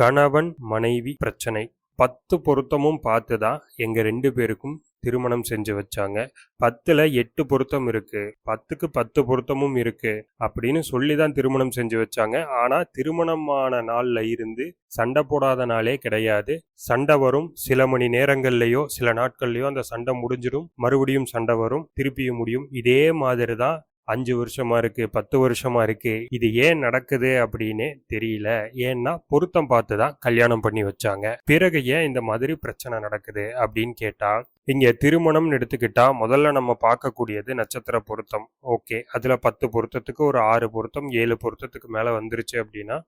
கணவன் மனைவி பிரச்சனை. பத்து பொருத்தமும் பார்த்து தான் எங்கள் ரெண்டு பேருக்கும் திருமணம் செஞ்சு வச்சாங்க. பத்தில் எட்டு பொருத்தம் இருக்குது பத்துக்கு பத்து பொருத்தமும் இருக்குது அப்படின்னு சொல்லி தான் திருமணம் செஞ்சு வச்சாங்க. ஆனால் திருமணமான நாளில் இருந்து சண்டை போடாத நாளே கிடையாது. சண்டை வரும் சில மணி நேரங்கள்லையோ சில நாட்கள்லையோ அந்த சண்டை முடிஞ்சிடும். மறுபடியும் சண்டை வரும் திருப்பியும் முடியும். இதே மாதிரி தான் அஞ்சு வருஷமா இருக்கு பத்து வருஷமா இருக்கு இது ஏன் நடக்குது அப்படின்னு தெரியல. ஏன்னா பொருத்தம் பார்த்து தான் கல்யாணம் பண்ணி வச்சாங்க. பிறகு ஏன் இந்த மாதிரி பிரச்சனை நடக்குது அப்படின்னு கேட்டா இங்க திருமணம்னு எடுத்துக்கிட்டா முதல்ல நம்ம பார்க்கக்கூடியது நட்சத்திர பொருத்தம். ஓகே அதுல பத்து பொருத்தத்துக்கு ஒரு ஆறு பொருத்தம் ஏழு பொருத்தத்துக்கு மேல வந்துருச்சு அப்படின்னா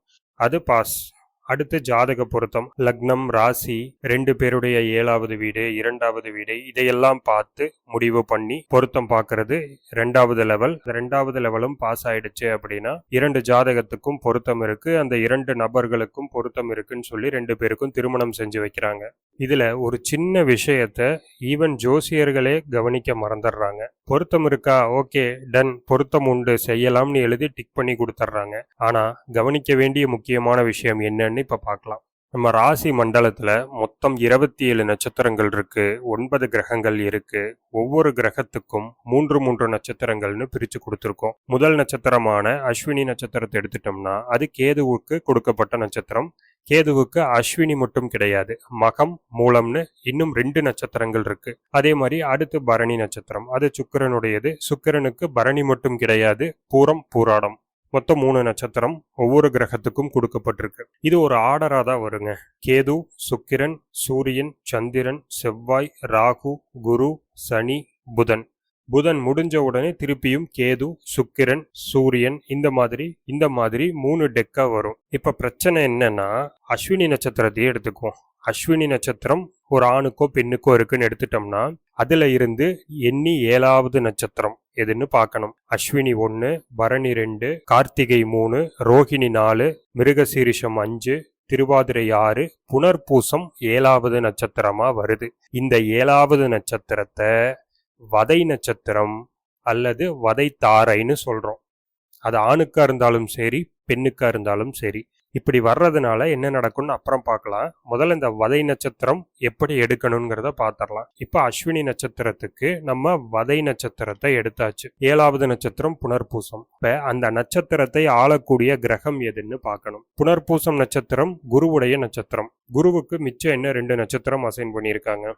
அது பாஸ் அடுத்து ஜாதக பொருத்தம் லக்னம் ராசி ரெண்டு பேருடைய ஏழாவது வீடு இரண்டாவது வீடு இதையெல்லாம் பார்த்து முடிவு பண்ணி பொருத்தம் பார்க்கறது. ரெண்டாவது லெவல் ரெண்டாவது லெவலும் பாஸ் ஆயிடுச்சு அப்படின்னா இரண்டு ஜாதகத்துக்கும் பொருத்தம் இருக்கு. அந்த இரண்டு நபர்களுக்கும் பொருத்தம் இருக்குன்னு சொல்லி ரெண்டு பேருக்கும் திருமணம் செஞ்சு வைக்கிறாங்க. இதுல ஒரு சின்ன விஷயத்த ஈவன் ஜோசியர்களே கவனிக்க மறந்துடுறாங்க. பொருத்தம் இருக்கா? ஓகே டன் பொருத்தம் உண்டு. செய்யலாம்னு எழுதி டிக் பண்ணி கொடுத்துட்றாங்க. ஆனா கவனிக்க வேண்டிய முக்கியமான விஷயம் என்னன்னு இப்போ பார்க்கலாம் நம்ம ராசி மண்டலத்துல மொத்தம் இருபத்தி ஏழு நட்சத்திரங்கள் இருக்கு ஒன்பது கிரகங்கள் இருக்கு. ஒவ்வொரு கிரகத்துக்கும் மூன்று மூன்று நட்சத்திரங்கள்னு பிரிச்சு கொடுத்துருக்கோம். முதல் நட்சத்திரமான அஸ்வினி நட்சத்திரத்தை எடுத்துட்டோம்னா அது கேதுவுக்கு கொடுக்கப்பட்ட நட்சத்திரம். கேதுவுக்கு அஸ்வினி மட்டும் கிடையாது மகம் மூலம்னு இன்னும் ரெண்டு நட்சத்திரங்கள் இருக்கு. அதே மாதிரி அடுத்து பரணி நட்சத்திரம். அது சுக்கிரனுடையது. சுக்கிரனுக்கு பரணி மட்டும் கிடையாது பூரம் பூராடம். மொத்தம் மூணு நட்சத்திரம் ஒவ்வொரு கிரகத்துக்கும் கொடுக்கப்பட்டிருக்கு. இது ஒரு ஆர்டரா தான் வருங்க. கேது சுக்கிரன் சூரியன் சந்திரன் செவ்வாய் ராகு குரு சனி புதன். புதன் முடிஞ்ச உடனே திருப்பியும் கேது சுக்கிரன் சூரியன் இந்த மாதிரி இந்த மாதிரி மூணு டெக்கா வரும். இப்ப பிரச்சனை என்னன்னா அஸ்வினி நட்சத்திரத்தையே எடுத்துக்குவோம். அஸ்வினி நட்சத்திரம் ஒரு ஆணுக்கோ பெண்ணுக்கோ இருக்குன்னு எடுத்துட்டோம்னா அதுல இருந்து எண்ணி ஏழாவது நட்சத்திரம். எதுன்னு பார்க்கணும். அஸ்வினி ஒன்று பரணி ரெண்டு கார்த்திகை மூணு ரோஹிணி நாலு மிருகசீரிஷம் அஞ்சு திருவாதிரை ஆறு புனர்பூசம் ஏழாவது நட்சத்திரமா வருது. இந்த ஏழாவது நட்சத்திரத்தை வதை நட்சத்திரம் அல்லது வதை தாரைன்னு சொல்றோம். அது ஆணுக்கா இருந்தாலும் சரி பெண்ணுக்கா இருந்தாலும் சரி. இப்படி வர்றதுனால என்ன நடக்கும்னு அப்புறம் பார்க்கலாம். முதல்ல இந்த வதை நட்சத்திரம் எப்படி எடுக்கணுங்கிறத பார்த்துடலாம். இப்போ அஸ்வினி நட்சத்திரத்துக்கு நம்ம வதை நட்சத்திரத்தை எடுத்தாச்சு. ஏழாவது நட்சத்திரம் புனர்பூசம். இப்போ அந்த நட்சத்திரத்தை ஆளக்கூடிய கிரகம் எதுன்னு பார்க்கணும். புனர்பூசம் நட்சத்திரம் குருவுடைய நட்சத்திரம். குருவுக்கு மிச்சம் என்ன ரெண்டு நட்சத்திரம் அசைன் பண்ணியிருக்காங்க?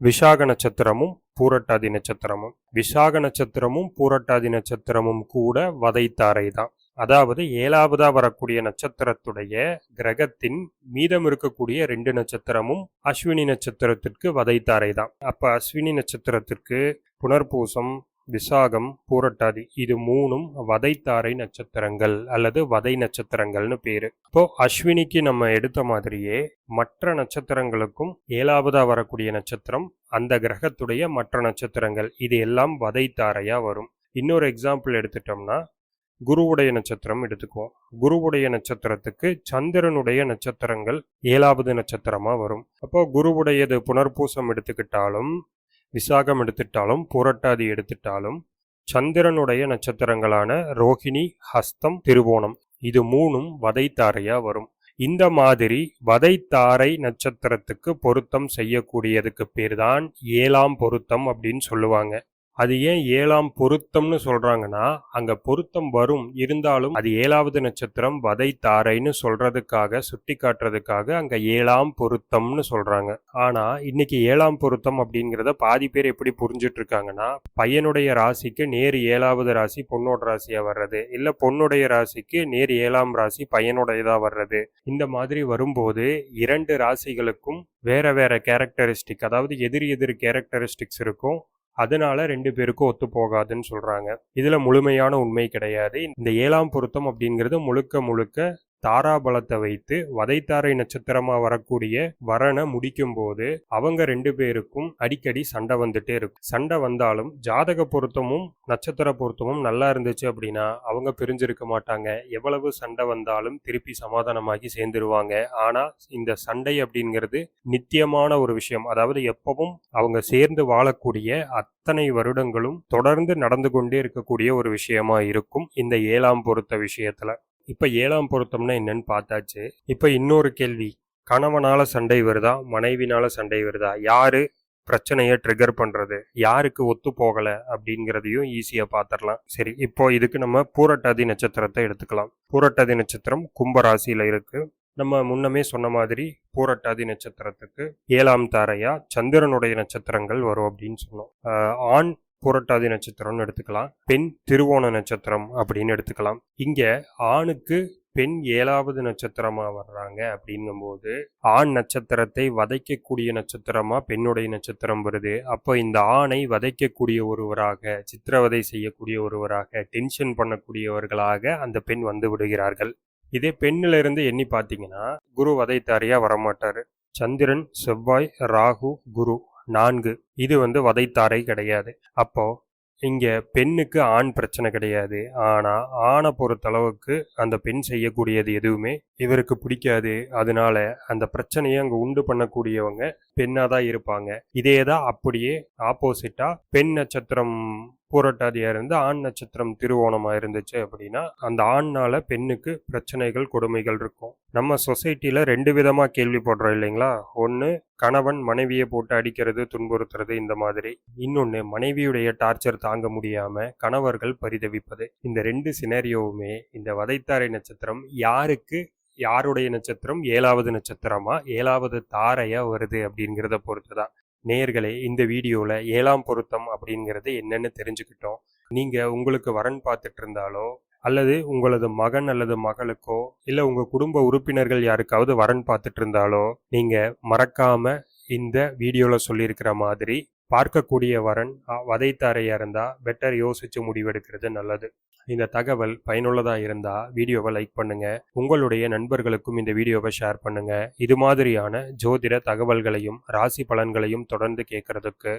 விசாக நட்சத்திரமும் பூரட்டாதி நட்சத்திரமும். விசாக நட்சத்திரமும் பூரட்டாதி நட்சத்திரமும் கூட வதைத்தாரை தான். அதாவது ஏழாவதா வரக்கூடிய நட்சத்திரத்துடைய கிரகத்தின் மீதம் இருக்கக்கூடிய ரெண்டு நட்சத்திரமும் அஸ்வினி நட்சத்திரத்திற்கு வதைத்தாரை தான் அப்ப அஸ்வினி நட்சத்திரத்திற்கு புனர்பூசம் விசாகம் பூரட்டாதி இது மூணும் வதைத்தாரை நட்சத்திரங்கள் அல்லது வதை நட்சத்திரங்கள்னு பேரு. இப்போ அஸ்வினிக்கு நம்ம எடுத்த மாதிரியே மற்ற நட்சத்திரங்களுக்கும் ஏழாவதா வரக்கூடிய நட்சத்திரம் அந்த கிரகத்துடைய மற்ற நட்சத்திரங்கள் இது எல்லாம் வதைத்தாரையா வரும். இன்னொரு எக்ஸாம்பிள் எடுத்துட்டோம்னா குருவுடைய நட்சத்திரம் எடுத்துக்குவோம். குருவுடைய நட்சத்திரத்துக்கு சந்திரனுடைய நட்சத்திரங்கள் ஏழாவது நட்சத்திரமா வரும். அப்போ குருவுடையது புனர்பூசம் எடுத்துக்கிட்டாலும் விசாகம் எடுத்துட்டாலும் புரட்டாதி எடுத்துட்டாலும் சந்திரனுடைய நட்சத்திரங்களான ரோஹிணி ஹஸ்தம் திருவோணம் இது மூணும் வதைத்தாரையா வரும். இந்த மாதிரி வதைத்தாரை நட்சத்திரத்துக்கு பொருத்தம் செய்யக்கூடியதுக்கு பேர் தான் ஏழாம் பொருத்தம் அப்படின்னு சொல்லுவாங்க. அது ஏன் ஏழாம் பொருத்தம்னு சொல்றாங்கன்னா அங்க பொருத்தம் வரும். இருந்தாலும் அது ஏழாவது நட்சத்திரம் வதை தாரைன்னு சொல்றதுக்காக சுட்டி காட்டுறதுக்காக அங்க ஏழாம் பொருத்தம்னு சொல்றாங்க. ஆனா இன்னைக்கு ஏழாம் பொருத்தம் அப்படிங்கிறத பாதி பேர் எப்படி புரிஞ்சிட்டு இருக்காங்கன்னா பையனுடைய ராசிக்கு நேர் ஏழாவது ராசி பொண்ணோட ராசியா வர்றது. இல்ல பொண்ணுடைய ராசிக்கு நேர் ஏழாம் ராசி பையனுடையதா வர்றது. இந்த மாதிரி வரும்போது இரண்டு ராசிகளுக்கும் வேற வேற கேரக்டரிஸ்டிக் அதாவது எதிர் எதிர் கேரக்டரிஸ்டிக்ஸ் இருக்கும். அதனால ரெண்டு பேருக்கும் ஒத்து போகாதுன்னு சொல்றாங்க. இதுல முழுமையான உண்மை கிடையாது. இந்த ஏழாம் பொருத்தம் அப்படிங்கிறது முழுக்க முழுக்க தாராபலத்தை வைத்து வதைத்தாரை நட்சத்திரமா வரக்கூடிய வரனை முடிக்கும் போது அவங்க ரெண்டு பேருக்கும் அடிக்கடி சண்டை வந்துட்டே இருக்கும். சண்டை வந்தாலும் ஜாதக பொருத்தமும் நட்சத்திர பொருத்தமும் நல்லா இருந்துச்சு அப்படின்னா அவங்க பிரிஞ்சிருக்க மாட்டாங்க. எவ்வளவு சண்டை வந்தாலும் திருப்பி சமாதானமாகி சேர்ந்துருவாங்க. ஆனா இந்த சண்டை அப்படிங்கிறது நித்தியமான ஒரு விஷயம். அதாவது எப்பவும் அவங்க சேர்ந்து வாழக்கூடிய அத்தனை வருடங்களும் தொடர்ந்து நடந்து கொண்டே இருக்கக்கூடிய ஒரு விஷயமா இருக்கும் இந்த ஏழாம் பொருத்த விஷயத்துல. இப்ப ஏழாம் பொருத்தம்னா என்னன்னு பார்த்தாச்சு. இப்ப இன்னொரு கேள்வி. கணவனால சண்டை வருதா? மனைவினால சண்டை வருதா? யாரு பிரச்சனையை ட்ரிகர் பண்றது? யாருக்கு ஒத்து போகல? அப்படிங்கிறதையும் ஈஸியா பார்த்துடலாம் சரி இப்போ இதுக்கு நம்ம பூரட்டாதி நட்சத்திரத்தை எடுத்துக்கலாம். பூரட்டாதி நட்சத்திரம் கும்ப ராசியில இருக்கு. நம்ம முன்னமே சொன்ன மாதிரி பூரட்டாதி நட்சத்திரத்துக்கு ஏழாம் தாரையா சந்திரனுடைய நட்சத்திரங்கள் வரும் அப்படின்னு சொன்னோம். ஆண் புரட்டாதி நட்சத்திரம்னு எடுத்துக்கலாம். பெண் திருவோண நட்சத்திரம் அப்படின்னு எடுத்துக்கலாம். இங்க ஆணுக்கு பெண் ஏழாவது நட்சத்திரமா வர்றாங்க அப்படிங்கும்போது ஆண் நட்சத்திரத்தை வதைக்கக்கூடிய நட்சத்திரமா பெண்ணுடைய நட்சத்திரம் வருது. அப்போ இந்த ஆணை வதைக்கக்கூடிய ஒருவராக சித்திரவதை செய்யக்கூடிய ஒருவராக டென்ஷன் பண்ணக்கூடியவர்களாக அந்த பெண் வந்து விடுகிறார்கள். இதே பெண்ணில இருந்து எண்ணி பார்த்தீங்கன்னா குரு வதைத்தாரியா வரமாட்டாரு. சந்திரன் செவ்வாய் ராகு குரு நான்கு. இது வந்து வதைத்தாரை கிடையாது. அப்போ இங்கே பெண்ணுக்கு ஆண் பிரச்சனை கிடையாது. ஆனால் ஆணை பொறுத்தளவுக்கு அந்த பெண் செய்யக்கூடியது எதுவுமே இவருக்கு பிடிக்காது. அதனால அந்த பிரச்சனையை அங்கே உண்டு பண்ணக்கூடியவங்க பெண்ணாக தான் இருப்பாங்க. இதே தான் அப்படியே ஆப்போசிட்டாக பெண் நட்சத்திரம் பூரட்டாதியாக இருந்து ஆண் நட்சத்திரம் திருவோணமாக இருந்துச்சு அப்படின்னா அந்த ஆண்னால் பெண்ணுக்கு பிரச்சனைகள் கொடுமைகள் இருக்கும். நம்ம சொசைட்டியில் ரெண்டு விதமாக கேள்விப்படுறோம் இல்லைங்களா? ஒன்று கணவன் மனைவியை போட்டு அடிக்கிறது துன்புறுத்துறது இந்த மாதிரி. இன்னொன்று மனைவியுடைய டார்ச்சர் தாங்க முடியாம கணவர்கள் பரிதவிப்பது. இந்த ரெண்டு சினேரியோவுமே இந்த வதைத்தாரை நட்சத்திரம் யாருக்கு யாருடைய நட்சத்திரம்? ஏழாவது நட்சத்திரமா? ஏழாவது தாரையா வருது அப்படிங்கிறத பொறுத்து தான் நேயர்களே இந்த வீடியோவில் ஏழாம் பொருத்தம் அப்படிங்கிறது என்னென்னு தெரிஞ்சுக்கிட்டோம். நீங்கள் உங்களுக்கு வரன் பார்த்துட்டு இருந்தாலோ அல்லது உங்களது மகன் அல்லது மகளுக்கோ இல்லை உங்கள் குடும்ப உறுப்பினர்கள் யாருக்காவது வரன் பார்த்துட்டு இருந்தாலோ நீங்கள் மறக்காமல் இந்த வீடியோவில் சொல்லியிருக்கிற மாதிரி பார்க்கக்கூடிய வரன் வதைத்தாரையாக இருந்தால் பெட்டர் யோசிச்சு முடிவெடுக்கிறது நல்லது. இந்த தகவல் பயனுள்ளதாக இருந்தால் வீடியோவை லைக் பண்ணுங்க. உங்களுடைய நண்பர்களுக்கும் இந்த வீடியோவை ஷேர் பண்ணுங்க. இது மாதிரியான ஜோதிட தகவல்களையும் ராசி பலன்களையும் தொடர்ந்து கேட்கறதுக்கு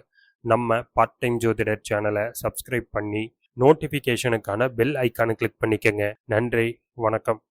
நம்ம பார்ட் டைம் ஜோதிடர் சேனலை சப்ஸ்கிரைப் பண்ணி நோட்டிஃபிகேஷனுக்கான பெல் ஐக்கானை கிளிக் பண்ணிக்கங்க. நன்றி வணக்கம்.